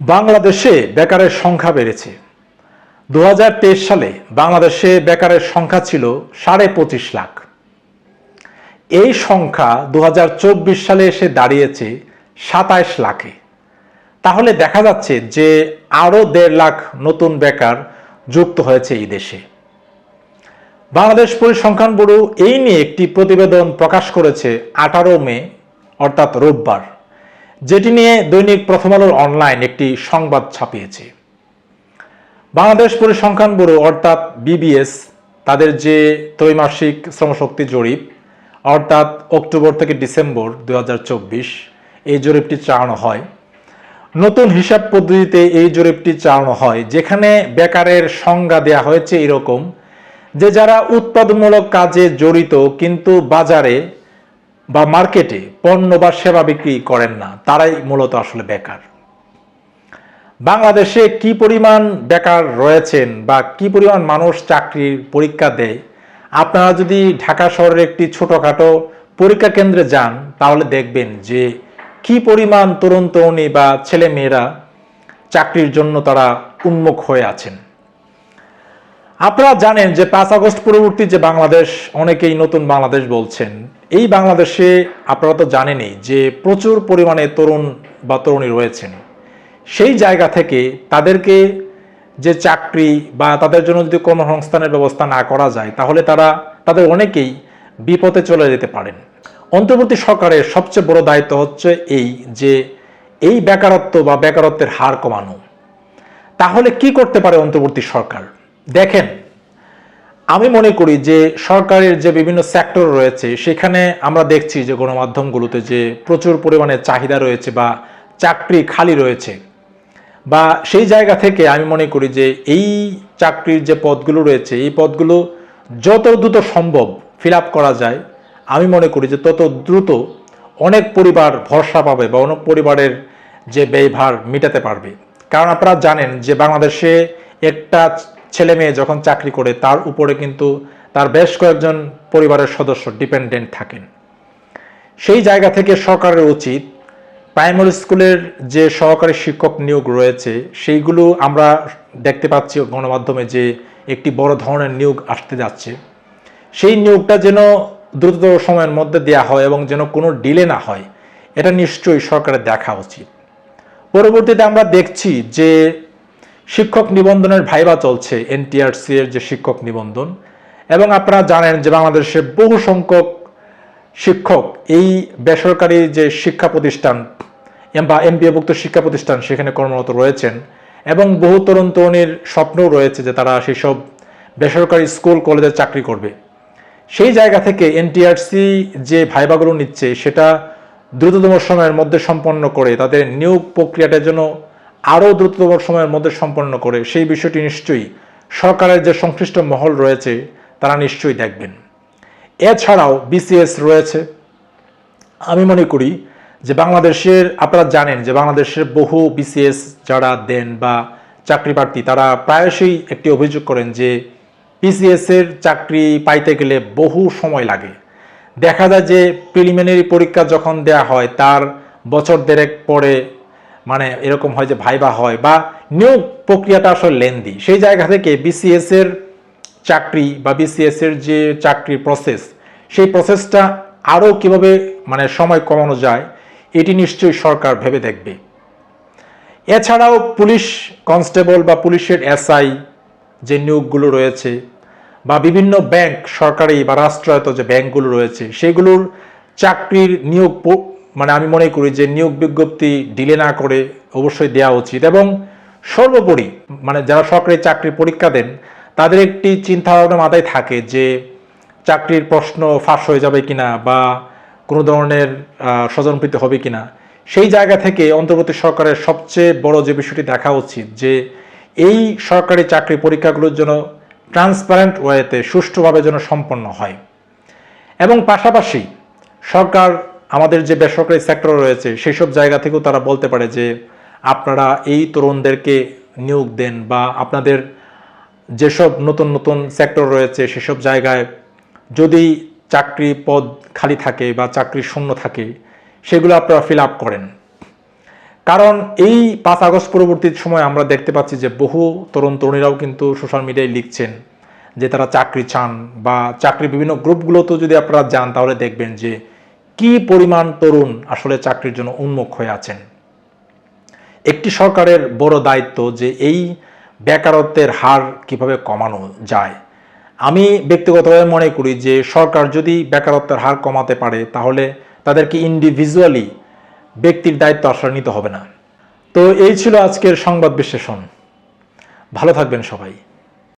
বাংলাদেশে বেকারের সংখ্যা বেড়েছে। দু হাজার তেইশ সালে বাংলাদেশে বেকারের সংখ্যা ছিল সাড়ে পঁচিশ লাখ। এই সংখ্যা দু হাজার চব্বিশ সালে এসে দাঁড়িয়েছে সাতাইশ লাখে। তাহলে দেখা যাচ্ছে যে আরও দেড় লাখ নতুন বেকার যুক্ত হয়েছে এই দেশে। বাংলাদেশ পরিসংখ্যান ব্যুরো এই নিয়ে একটি প্রতিবেদন প্রকাশ করেছে আঠারো মে, অর্থাৎ রোববার। যেটি নিয়ে দৈনিক প্রথম আলোর অনলাইন একটি সংবাদ ছাপিয়েছে। বাংলাদেশ পরিসংখ্যান ব্যুরো অর্থাৎ বিবিএস তাদের যে ত্রৈমাসিক শ্রমশক্তি জরিপ, অর্থাৎ অক্টোবর থেকে ডিসেম্বর দুই হাজার চব্বিশ, এই জরিপটি চালানো হয়। নতুন হিসাব পদ্ধতিতে এই জরিপটি চালানো হয়, যেখানে বেকারের সংজ্ঞা দেয়া হয়েছে এরকম যে যারা উৎপাদনমূলক কাজে জড়িত কিন্তু বাজারে বা মার্কেটে পণ্য বা সেবা বিক্রি করেন না, তারাই মূলত আসলে বেকার। বাংলাদেশে কি পরিমাণ বেকার রয়েছেন বা কি পরিমাণ মানুষ চাকরির পরীক্ষা দেয়? আপনারা যদি ঢাকা শহরের একটি ছোটোখাটো পরীক্ষা কেন্দ্রে যান, তাহলে দেখবেন যে কি পরিমাণ তরুণ তরুণী বা ছেলে মেয়েরা চাকরির জন্য তারা উন্মুখ হয়ে আছেন। আপনারা জানেন যে পাঁচ আগস্ট পরবর্তী যে বাংলাদেশ, অনেকেই নতুন বাংলাদেশ বলছেন। এই বাংলাদেশে আপনারা তো জানেনই যে প্রচুর পরিমাণে তরুণ বা তরুণী রয়েছেন। সেই জায়গা থেকে তাদেরকে যে চাকরি বা তাদের জন্য যদি কর্মসংস্থানের ব্যবস্থা না করা যায়, তাহলে তারা, তাদের অনেকেই বিপদে চলে যেতে পারেন। অন্তর্বর্তী সরকারের সবচেয়ে বড় দায়িত্ব হচ্ছে এই যে এই বেকারত্ব বা বেকারত্বের হার কমানো। তাহলে কি করতে পারে অন্তর্বর্তী সরকার? দেখেন, আমি মনে করি যে সরকারের যে বিভিন্ন সেক্টর রয়েছে, সেখানে আমরা দেখছি যে গণমাধ্যমগুলোতে যে প্রচুর পরিমাণে চাহিদা রয়েছে বা চাকরি খালি রয়েছে। বা সেই জায়গা থেকে আমি মনে করি যে এই চাকরির যে পদগুলো রয়েছে, এই পদগুলো যত দ্রুত সম্ভব ফিল করা যায়, আমি মনে করি যে তত দ্রুত অনেক পরিবার ভরসা পাবে বা অনেক পরিবারের যে ব্যয়ভার মেটাতে পারবে। কারণ আপনারা জানেন যে বাংলাদেশে একটা ছেলে মেয়ে যখন চাকরি করে, তার উপরে কিন্তু তার বেশ কয়েকজন পরিবারের সদস্য ডিপেন্ডেন্ট থাকেন। সেই জায়গা থেকে সরকারের উচিত প্রাইমারি স্কুলের যে সহকারী শিক্ষক নিয়োগ রয়েছে, সেইগুলো আমরা দেখতে পাচ্ছি গণমাধ্যমে যে একটি বড় ধরনের নিয়োগ আসতে যাচ্ছে। সেই নিয়োগটা যেন দ্রুততর সময়ের মধ্যে দেওয়া হয় এবং যেন কোনো ডিলে না হয়, এটা নিশ্চয়ই সরকারের দেখা উচিত। পরবর্তীতে আমরা দেখছি যে শিক্ষক নিবন্ধনের ভাইবা চলছে এনটিআরসি এর যে শিক্ষক নিবন্ধন। এবং আপনারা জানেন যে বাংলাদেশে বহু সংখ্যক শিক্ষক এই বেসরকারি যে শিক্ষা প্রতিষ্ঠান বা এমপিওভুক্ত শিক্ষা প্রতিষ্ঠান সেখানে কর্মরত রয়েছেন এবং বহু তরুণ তরুণীর স্বপ্নও রয়েছে যে তারা সেসব বেসরকারি স্কুল, কলেজে চাকরি করবে। সেই জায়গা থেকে এনটিআরসি যে ভাইবাগুলো নিচ্ছে সেটা দ্রুততম সময়ের মধ্যে সম্পন্ন করে তাদের নিয়োগ প্রক্রিয়াটার জন্য আরও দ্রুততম সময়ের মধ্যে সম্পন্ন করে, সেই বিষয়টি নিশ্চয়ই সরকারের যে সংশ্লিষ্ট মহল রয়েছে, তারা নিশ্চয়ই দেখবেন। এছাড়াও বিসিএস রয়েছে। আমি মনে করি যে বাংলাদেশের, আপনারা জানেন যে বাংলাদেশের বহু বিসিএস যারা দেন বা চাকরি প্রার্থী, তারা প্রায়শই একটি অভিযোগ করেন যে বিসিএস এর চাকরি পাইতে গেলে বহু সময় লাগে। দেখা যায় যে প্রিলিমিনারি পরীক্ষা যখন দেয়া হয়, তার বছর দেড়েক পরে মানে এরকম হয় যে ভাইবা হয় বা নিয়োগ প্রক্রিয়াটা আসলে লেন্দি সেই জায়গা থেকে বিসিএস এর চাকরি বা বিসিএস এর যে চাকরির প্রসেস সেই প্রসেসটা আরও কীভাবে মানে সময় কমানো যায়, এটি নিশ্চয়ই সরকার ভেবে দেখবে। এছাড়াও পুলিশ কনস্টেবল বা পুলিশের এসআই যে নিয়োগগুলো রয়েছে বা বিভিন্ন ব্যাংক সরকারি বা রাষ্ট্রায়ত্ত যে ব্যাংকগুলো রয়েছে, সেগুলোর চাকরির নিয়োগ মানে আমি মনে করি যে নিয়োগ বিজ্ঞপ্তি ডিলে না করে অবশ্যই দেওয়া উচিত এবং সর্বোপরি মানে যারা সরকারি চাকরির পরীক্ষা দেন, তাদের একটি চিন্তা ভাবনা মাথায় থাকে যে চাকরির প্রশ্ন ফাঁস হয়ে যাবে কিনা বা কোনো ধরনের স্বজনপ্রীতি হবে কিনা। সেই জায়গা থেকে অন্তর্বর্তী সরকারের সবচেয়ে বড় যে বিষয়টি দেখা উচিত যে এই সরকারি চাকরি পরীক্ষাগুলোর জন্য ট্রান্সপারেন্ট ওয়েতে সুষ্ঠুভাবে যেন সম্পন্ন হয়। এবং পাশাপাশি সরকার আমাদের যে বেসরকারি সেক্টর রয়েছে সেই সব জায়গা থেকেও তারা বলতে পারে যে আপনারা এই তরুণদেরকে নিয়োগ দেন বা আপনাদের যেসব নতুন নতুন সেক্টর রয়েছে, সেসব জায়গায় যদি চাকরি পদ খালি থাকে বা চাকরি শূন্য থাকে, সেগুলো আপনারা ফিল আপ করেন। কারণ এই পাঁচ আগস্ট পরবর্তী সময় আমরা দেখতে পাচ্ছি যে বহু তরুণ তরুণীরাও কিন্তু সোশ্যাল মিডিয়ায় লিখছেন যে তারা চাকরি চান বা চাকরির বিভিন্ন গ্রুপগুলোতেও যদি আপনারা যান, তাহলে দেখবেন যে কি পরিমাণ তরুণ আসলে চাকরির জন্য উন্মুখ হয়ে আছেন? একটি সরকারের বড় দায়িত্ব যে এই বেকারত্বের হার কীভাবে কমানো যায়। আমি ব্যক্তিগতভাবে মনে করি যে সরকার যদি বেকারত্বের হার কমাতে পারে, তাহলে তাদেরকে ইন্ডিভিজুয়ালি ব্যক্তির দায়িত্ব আসলে নিতে হবে না। তো এই ছিল আজকের সংবাদ বিশ্লেষণ। ভালো থাকবেন সবাই।